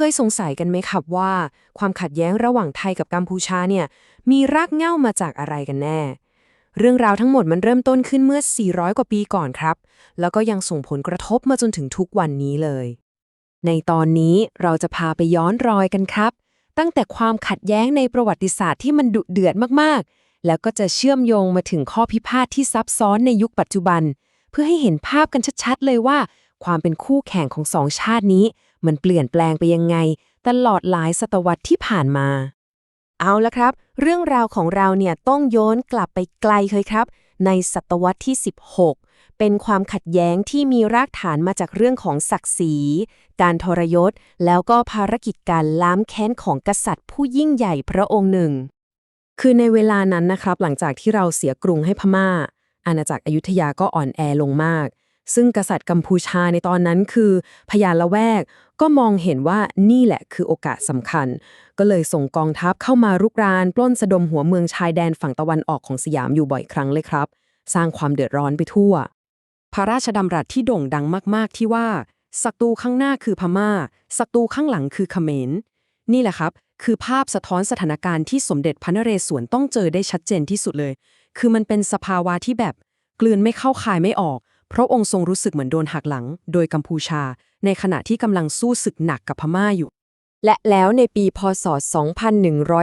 เคยสงสัยกันไหมครับว่า ความขัดแย้งระหว่างไทยกับกัมพูชาเนี่ยมีรากเหง้ามาจากอะไรกันแน่ เรื่องราวทั้งหมดมันเริ่มต้นขึ้นเมื่อ 400 กว่าปีก่อนครับ แล้วก็ยังส่งผลกระทบมาจนถึงทุกวันนี้เลย ในตอนนี้เราจะพาไปย้อนรอยกันครับ ตั้งแต่ความขัดแย้งในประวัติศาสตร์ที่มันดุเดือดมากๆ แล้วก็จะเชื่อมโยงมาถึงข้อพิพาทที่ซับซ้อนในยุคปัจจุบัน เพื่อให้เห็นภาพกันชัดๆ เลยว่า ความเป็นคู่แข่งของสองชาตินี้ มันเปลี่ยนแปลงไปยังไง ตลอดหลายศตวรรษที่ผ่านมา เอาละครับ เรื่องราวของเราเนี่ยต้องโยนกลับไปไกลเลยครับ ในศตวรรษที่ 16 เป็นความขัดแย้งที่มีรากฐานมาจากเรื่องของศักดิ์ศรี การทรยศ แล้วก็ภารกิจการล้ามแค้นของกษัตริย์ ผู้ยิ่งใหญ่พระองค์หนึ่ง คือในเวลานั้นนะครับหลังจากที่เราเสียกรุงให้พม่าอาณาจักรอยุธยาก็อ่อนแอลงมาก ซึ่งกษัตริย์กัมพูชาในตอนนั้นคือพญาละแวก ก็มองเห็นว่านี่แหละคือโอกาสสำคัญ ก็เลยส่งกองทัพเข้ามารุกราน ปล้นสะดมหัวเมืองชายแดนฝั่งตะวันออกของสยามอยู่บ่อยครั้งเลยครับ สร้างความเดือดร้อนไปทั่ว พระราชดำรัสที่โด่งดังมาก ๆ ที่ว่าศัตรูข้างหน้าคือพม่าศัตรูข้างหลังคือเขมร นี่แหละครับ คือภาพสะท้อนสถานการณ์ที่สมเด็จพระนเรศวรต้องเจอได้ชัดเจนที่สุดเลย คือมันเป็นสภาวะที่แบบ กลืนไม่เข้าคายไม่ออก พราะองค์ทรงรู้สึกเหมือนโดนหักหลัง โดยกัมพูชา ในขณะที่กำลังสู้ศึกหนักกับพม่าอยู่ และแล้วในปีพศ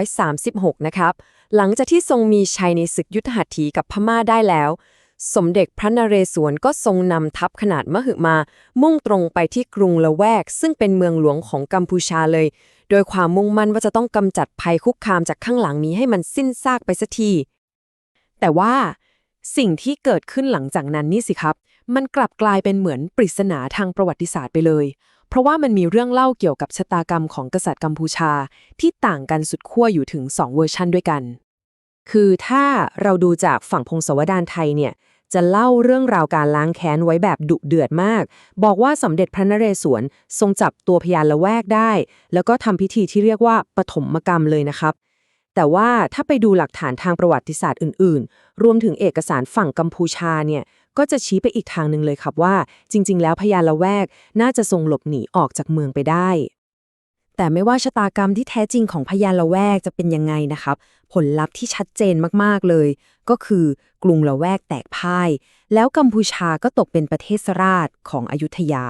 2136 นะครับ หลังจากที่ทรงมีชัยในศึกยุทธหัตถีกับพม่าได้แล้ว สมเด็จพระนเรศวรก็ทรงนำทัพขนาดมหึมา มุ่งตรงไปที่กรุงละแวก ซึ่งเป็นเมืองหลวงของกัมพูชาเลย โดยความมุ่งมั่นว่าจะต้องกำจัดภัยคุกคามจากข้างหลังนี้ให้มันสิ้นซากไปสักทีแต่ว่าสิ่งที่เกิดขึ้นหลังจากนั้นนี่สิครับ มันกลับกลายเป็นเหมือนปริศนาทางประวัติศาสตร์ไปเลย เพราะว่ามันมีเรื่องเล่าเกี่ยวกับชะตากรรมของกษัตริย์กัมพูชา ที่ต่างกันสุดขั้วอยู่ถึง 2 เวอร์ชันด้วยกัน คือถ้าเราดูจากฝั่งพงศาวดารไทยเนี่ยจะเล่าเรื่องราวการล้างแค้นไว้แบบดุเดือดมาก บอกว่าสมเด็จพระนเรศวรทรงจับตัวพยานละแวกได้ แล้วก็ทำพิธีที่เรียกว่าปฐมกรรมเลยนะครับ แต่ว่าถ้าไปดูหลักฐานทางประวัติศาสตร์อื่น ๆ รวมถึงเอกสารฝั่งกัมพูชาเนี่ย ก็จะชี้ไปอีกทางหนึ่งเลยครับว่า จริง ๆ แล้วพญาละแวกน่าจะทรงหลบหนีออกจากเมืองไปได้ แต่ไม่ว่าชะตากรรมที่แท้จริงของพญาละแวกจะเป็นยังไงนะครับ ผลลัพธ์ที่ชัดเจนมากๆเลย ก็คือกรุงละแวกแตกพ่าย แล้วกัมพูชาก็ตกเป็นประเทศราชของอยุธยา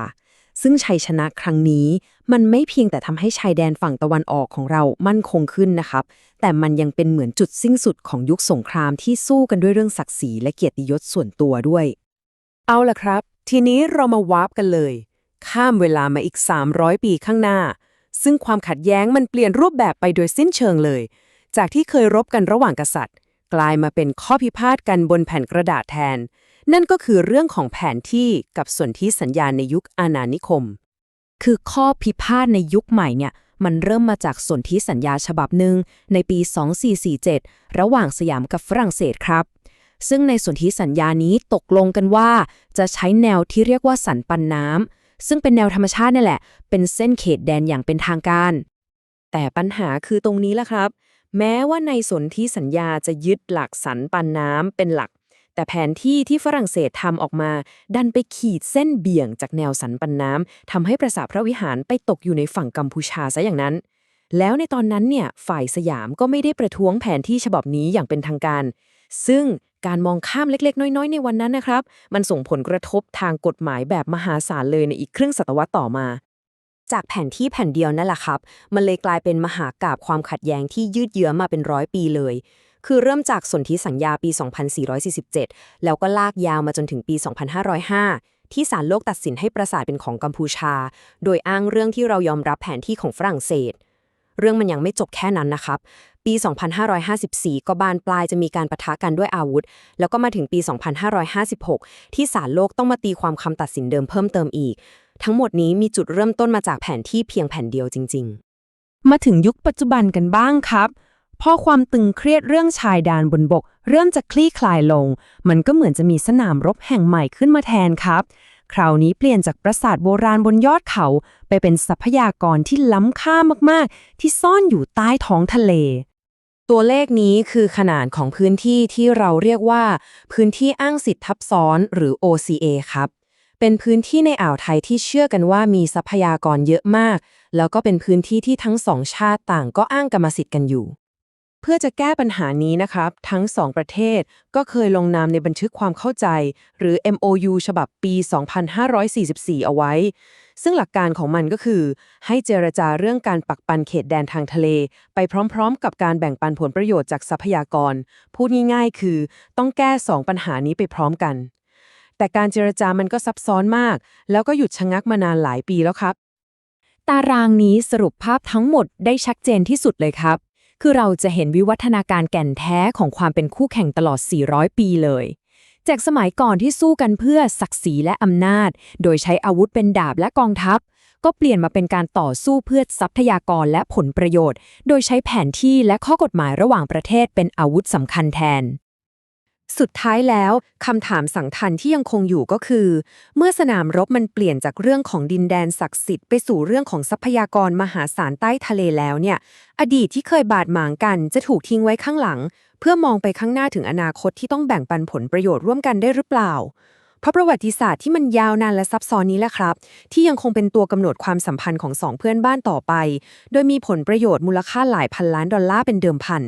ซึ่งชัยชนะครั้งนี้ มันไม่เพียงแต่ทำให้ชายแดนฝั่งตะวันออกของเรามั่นคงขึ้นนะครับ แต่มันยังเป็นเหมือนจุดสิ้นสุดของยุคสงครามที่สู้กันด้วยเรื่องศักดิ์ศรีและเกียรติยศส่วนตัวด้วย เอาล่ะครับ ทีนี้เรามาวาร์ปกันเลย ข้ามเวลามาอีก 300 ปีข้างหน้า ซึ่งความขัดแย้งมันเปลี่ยนรูปแบบไปโดยสิ้นเชิงเลย จากที่เคยรบกันระหว่างกษัตริย์ กลายมาเป็นข้อพิพาทกันบนแผ่นกระดาษแทน นั่นก็คือเรื่องของแผนที่กับส่วนที่สัญญาในยุคอาณานิคม คือข้อพิพาทในยุคใหม่เนี่ยมันเริ่มมาจากสนธิสัญญาฉบับหนึ่งในปี 2447 ระหว่างสยามกับฝรั่งเศสครับ ซึ่งในสนธิสัญญานี้ตกลงกันว่า จะใช้แนวที่เรียกว่าสันปันน้ำซึ่งเป็นแนวธรรมชาตินี่แหละ เป็นเส้นเขตแดนอย่างเป็นทางการ แต่ปัญหาคือตรงนี้แหละครับ แม้ว่าในสนธิสัญญาจะยึดหลักสันปันน้ำเป็นหลัก แต่แผนที่ที่ฝรั่งเศสทำออกมา ดันไปขีดเส้นเบี่ยงจากแนวสันปันน้ำทำให้ปราสาทพระวิหารไปตกอยู่ในฝั่งกัมพูชาซะอย่างนั้น แล้วในตอนนั้นเนี่ยฝ่ายสยามก็ไม่ได้ประท้วงแผนที่ฉบับนี้อย่างเป็นทางการ ซึ่งการมองข้ามเล็ก ๆ น้อย ๆ ในวันนั้นนะครับ มันส่งผลกระทบทางกฎหมายแบบมหาศาลเลยในอีกครึ่งศตวรรษต่อมา จากแผนที่แผ่นเดียวนั่นแหละครับ มันเลยกลายเป็นมหากาบความขัดแย้งที่ยืดเยื้อมาเป็นร้อยปีเลย คือเริ่มจากสนธิสัญญาปี 2447 แล้วก็ลากยาวมาจนถึงปี 2505 ที่ศาลโลกตัดสินให้ปราสาทเป็นของกัมพูชา โดยอ้างเรื่องที่เรายอมรับแผนที่ของฝรั่งเศส เรื่องมันยังไม่จบแค่นั้นนะครับ ปี 2554 ก็บานปลายจะมีการประทะกันด้วยอาวุธ แล้วก็มาถึงปี 2556 ที่ศาลโลกต้องมาตีความคำตัดสินเดิมเพิ่มเติมอีก ทั้งหมดนี้มีจุดเริ่มต้นมาจากแผนที่เพียงแผ่นเดียวจริง ๆ มาถึงยุคปัจจุบันกันบ้างครับ พอความตึงเครียดเรื่องชายแดนบนบก เริ่มจะคลี่คลายลง มันก็เหมือนจะมีสนามรบแห่งใหม่ขึ้นมาแทนครับ คราวนี้เปลี่ยนจากปราสาทโบราณบนยอดเขา ไปเป็นทรัพยากรที่ล้ำค่ามากๆ ที่ซ่อนอยู่ใต้ท้องทะเล ตัวเลขนี้คือขนาดของพื้นที่ที่เราเรียกว่า พื้นที่อ้างสิทธิ์ทับซ้อนหรือ OCA ครับเป็นพื้นที่ในอ่าวไทยที่เชื่อกันว่ามีทรัพยากรเยอะมาก แล้วก็เป็นพื้นที่ที่ทั้งสองชาติต่างก็อ้างกรรมสิทธิ์กันอยู่ พื่อจะแก้ปัญหานี้นะครับ ทั้งสองประเทศก็เคยลงนามในบันทึกความเข้าใจ หรือ MOU ฉบับปี 2544 เอาไว้ ซึ่งหลักการของมันก็คือ ให้เจรจาเรื่องการปักปันเขตแดนทางทะเล ไปพร้อมๆ กับการแบ่งปันผลประโยชน์จากทรัพยากร พูดง่ายๆ คือ ต้องแก้2ปัญหานี้ไปพร้อมกัน แต่การเจรจามันก็ซับซ้อนมาก แล้วก็หยุดชะงักมานานหลายปีแล้วครับ ตารางนี้สรุปภาพทั้งหมดได้ชัดเจนที่สุดเลยครับ คือเราจะเห็นวิวัฒนาการแก่นแท้ของความเป็นคู่แข่งตลอด 400 ปีเลย จากสมัยก่อนที่สู้กันเพื่อศักดิ์ศรีและอำนาจ โดยใช้อาวุธเป็นดาบและกองทัพ ก็เปลี่ยนมาเป็นการต่อสู้เพื่อทรัพยากรและผลประโยชน์ โดยใช้แผนที่และข้อกฎหมายระหว่างประเทศเป็นอาวุธสำคัญแทน สุดท้ายแล้วคำถามสังทันที่ยังคงอยู่ก็คือ เมื่อสนามรบมันเปลี่ยนจากเรื่องของดินแดนศักดิ์สิทธิ์ไปสู่เรื่องของทรัพยากรมหาศาลใต้ทะเลแล้วเนี่ย อดีตที่เคยบาดหมางกันจะถูกทิ้งไว้ข้างหลัง เพื่อมองไปข้างหน้าถึงอนาคตที่ต้องแบ่งปันผลประโยชน์ร่วมกันได้หรือเปล่า เพราะประวัติศาสตร์ที่มันยาวนานและซับซ้อนนี้แหละครับ ที่ยังคงเป็นตัวกำหนดความสัมพันธ์ของสองเพื่อนบ้านต่อไป โดยมีผลประโยชน์มูลค่าหลายพันล้านดอลลาร์เป็นเดิมพัน